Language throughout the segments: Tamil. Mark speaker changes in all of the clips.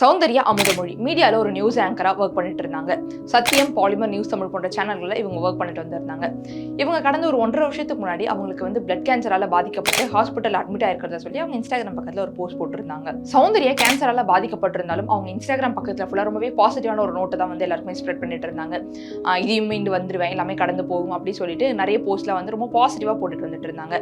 Speaker 1: சௌந்தர்யா அமுதமொழி மீடியாவில் ஒரு நியூஸ் ஆங்கராக ஒர்க் பண்ணிட்டு இருந்தாங்க. சத்தியம் பாலிமர் நியூஸ் தமிழ் போன்ற சேனல்களில் இவங்க ஒர்க் பண்ணிட்டு வந்திருந்தாங்க. இவங்க கடந்த ஒரு ஒன்றரை வருஷத்துக்கு முன்னாடி அவங்களுக்கு வந்து பிளட் கேன்சரால் பாதிக்கப்பட்டு ஹாஸ்பிட்டல் அட்மிட் ஆயிருக்கிறத சொல்லி அவங்க இன்ஸ்டாகிராம் பக்கத்தில் ஒரு போஸ்ட் போட்டிருந்தாங்க. சௌந்தர்யா கேன்சரால் பாதிக்கப்பட்டிருந்தாலும் அவங்க இன்ஸ்டாகிராம் பக்கத்தில் ஃபுல்லாக ரொம்பவே பாசிட்டிவான ஒரு நோட்டை தான் வந்து எல்லாருக்குமே ஸ்ப்ரெட் பண்ணிட்டு இருந்தாங்க. இதையும் மீண்டு வந்துருவேன் எல்லாமே கடந்து போகும் அப்படின்னு சொல்லிட்டு நிறைய போஸ்ட்டில் வந்து ரொம்ப பாசிட்டிவாக போட்டுட்டு வந்துட்டு இருந்தாங்க.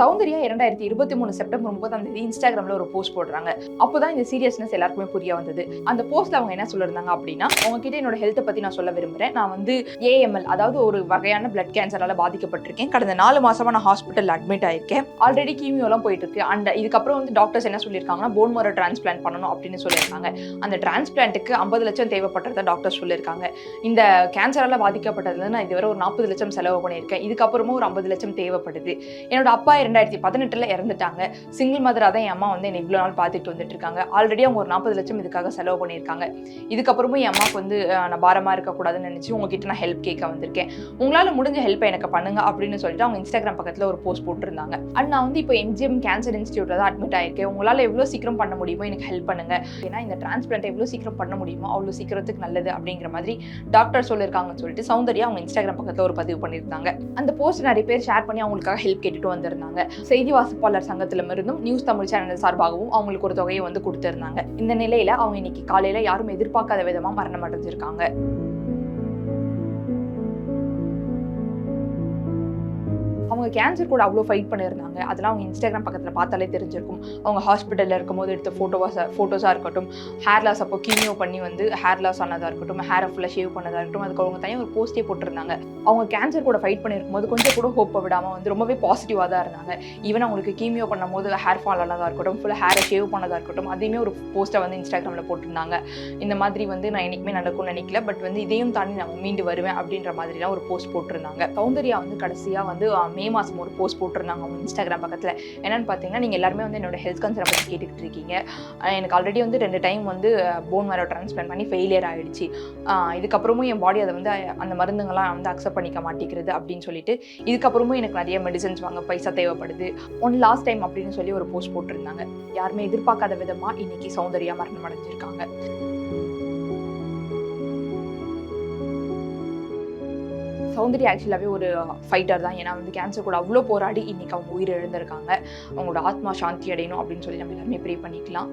Speaker 1: சௌந்தர்யா இரண்டாயிரத்தி இருபத்தி மூணு செப்டம்பர் முப்பதாம் தேதி இன்ஸ்டாகிராம்ல ஒரு போஸ்ட் போடுறாங்க. அப்போதான் இந்த சீரியஸ்னஸ் எல்லாருக்குமே புரிய வந்தது. அந்த போஸ்ட்ல அவங்க என்ன சொல்லியிருந்தாங்க அப்படின்னா உங்ககிட்ட என்னோட ஹெல்த்தை பத்தி நான் சொல்ல விரும்புறேன். நான் வந்து ஏஎம்எல் அதாவது ஒரு வகையான பிளட் கேன்சரால பாதிக்கப்பட்டிருக்கேன். கடந்த நாலு மாசமா நான் ஹாஸ்பிட்டல் அட்மிட் ஆயிருக்கேன். ஆல்ரெடி கீமியோலாம் போயிட்டு இருக்கு அண்ட் இதுக்கப்புறம் வந்து டாக்டர்ஸ் என்ன சொல்லியிருக்காங்கன்னா போன் மரோ டிரான்ஸ்பிளான்ட் பண்ணணும் அப்படின்னு சொல்லியிருக்காங்க. அந்த டிரான்ஸ்பிளான்ட்டுக்கு ஐம்பது லட்சம் தேவைப்பட்டதை டாக்டர் சொல்லியிருக்காங்க. இந்த கேன்சரால பாதிக்கப்பட்டதுல நான் இதுவரை ஒரு நாற்பது லட்சம் செலவு பண்ணியிருக்கேன். இதுக்கப்புறமும் ஒரு ஐம்பது லட்சம் தேவைப்படுது. என்னோட அப்பா ரெண்டாயிரத்தி பதினெட்டில் இறந்துட்டாங்க. சிங்கிள் மதராக தான் என் அம்மா வந்து என்னை இவ்வளோ நாள் பார்த்துட்டு வந்துட்டு இருக்காங்க. ஆல்ரெடி அவங்க ஒரு நாற்பது லட்சம் இதுக்காக செலவு பண்ணியிருக்காங்க. இதுக்கப்புறமும் என் அம்மாவுக்கு வந்து நான் பாரமாக இருக்கக்கூடாதுன்னு நினச்சி உங்ககிட்ட நான் ஹெல்ப் கேட்க வந்திருக்கேன். உங்களால் முடிஞ்ச ஹெல்ப்பை எனக்கு பண்ணுங்க அப்படின்னு சொல்லிட்டு அவங்க இன்ஸ்டாகிராம் பக்கத்தில் ஒரு போஸ்ட் போட்டிருந்தாங்க. அண்ட் நான் வந்து இப்போ எம்ஜிஎம் கேன்சர் இன்ஸ்டியூட்டில் தான் அட்மிட் ஆயிருக்கேன். உங்களால் எவ்வளோ சீக்கிரம் பண்ண முடியுமோ எனக்கு ஹெல்ப் பண்ணுங்க. ஏன்னா இந்த டிரான்ஸ்பிளான்ட் எவ்வளோ சீக்கிரம் பண்ண முடியுமோ அவ்வளோ சீக்கிரத்துக்கு நல்லது அப்படிங்கிற மாதிரி டாக்டர் சொல்லியிருக்காங்கன்னு சொல்லிட்டு சௌந்தர்யா அவங்க இன்ஸ்டாகிராம் பக்கத்தில் ஒரு பதிவு பண்ணியிருந்தாங்க. அந்த போஸ்ட் நிறைய பேர் ஷேர் பண்ணி அவங்களுக்காக ஹெல்ப் கேட்டுட்டு வந்திருந்தாங்க. செய்தி வாசிப்பாளர் சங்கத்திலிருந்தும் நியூஸ் தமிழ் சேனல் சார்பாகவும் அவங்களுக்கு ஒரு தொகையை வந்து கொடுத்திருந்தாங்க. இந்த நிலையில அவங்க இன்னைக்கு காலையில யாரும் எதிர்பார்க்காத விதமா மரணம் அடைஞ்சிருக்காங்க. அவங்க கேன்சர் கூட அவ்வளோ ஃபைட் பண்ணியிருந்தாங்க. அதெல்லாம் அவங்க இன்ஸ்டாகிராம் பக்கத்தில் பார்த்தாலே தெரிஞ்சிருக்கும். அவங்க ஹாஸ்பிட்டலில் இருக்கும்போது எடுத்த ஃபோட்டோவாக ஃபோட்டோஸாக இருக்கட்டும் ஹேர் லாஸ் அப்போ கீமியோ பண்ணி வந்து ஹேர் லாஸ் ஆனதாக இருக்கட்டும் ஹேரை ஃபுல்லாக ஷேவ் பண்ணதாக இருக்கட்டும் அதுக்கு அவங்க தனியாக ஒரு போஸ்டே போட்டிருந்தாங்க. அவங்க கேன்சர் கூட ஃபைட் பண்ணியிருக்கும்போது கொஞ்சம் கூட ஹோப்பை விடாமல் வந்து ரொம்பவே பாசிட்டிவாக தான் இருந்தாங்க. ஈவன் அவங்களுக்கு கீமியோ பண்ணும்போது ஹேர் ஃபால் ஆனதாக இருக்கட்டும் ஃபுல்லாக ஹேரை ஷேவ் பண்ணதாக இருக்கட்டும் அதையுமே ஒரு போஸ்ட்டை வந்து இன்ஸ்டாகிராமில் போட்டிருந்தாங்க. இந்த மாதிரி வந்து நான் என்னைக்குமே நடக்கும்னு நினைக்கல பட் வந்து இதையும் தாண்டி நான் மீண்டு வருவேன் அப்படின்ற மாதிரிலாம் ஒரு போஸ்ட் போட்டிருந்தாங்க. சௌந்தர்யா வந்து கடைசியாக வந்து மே மாதம் ஒரு போஸ்ட் போட்டிருந்தாங்க அவங்க இன்ஸ்டாகிராம் பக்கத்தில். என்னென்னு பார்த்தீங்கன்னா நீங்கள் எல்லாருமே வந்து என்னோட ஹெல்த் கன்சர்ன் பற்றி கேட்டுக்கிட்டு இருக்கீங்க. எனக்கு ஆல்ரெடி வந்து ரெண்டு டைம் வந்து போன் மேரோ டிரான்ஸ்பிளான்ட் பண்ணி ஃபெயிலியர் ஆகிடுச்சு இதுக்கப்புறமும் என் பாடி அதை வந்து அந்த மருந்துங்கள்லாம் வந்து அக்செப்ட் பண்ணிக்க மாட்டேங்கிறது அப்படின்னு சொல்லிட்டு இதுக்கப்புறமும் எனக்கு நிறைய மெடிசன்ஸ் வாங்க பைசா தேவைப்படுது. ஒன் லாஸ்ட் டைம் அப்படின்னு சொல்லி ஒரு போஸ்ட் போட்டிருந்தாங்க. யாருமே எதிர்பார்க்காத விதமாக இன்னைக்கு சௌந்தர்யா மரணம் அடைஞ்சிருக்காங்க. சௌந்தரி ஆக்சுவலாகவே ஒரு ஃபைட்டர் தான். ஏன்னா வந்து கேன்சர் கூட அவ்வளோ போராடி இன்னைக்கு அவங்க உயிர் எழுந்திருக்காங்க அவங்களோட ஆத்மா சாந்தி அடையணும் அப்படின்னு சொல்லி நம்ம எல்லாருமே ப்ரே பண்ணிக்கலாம்.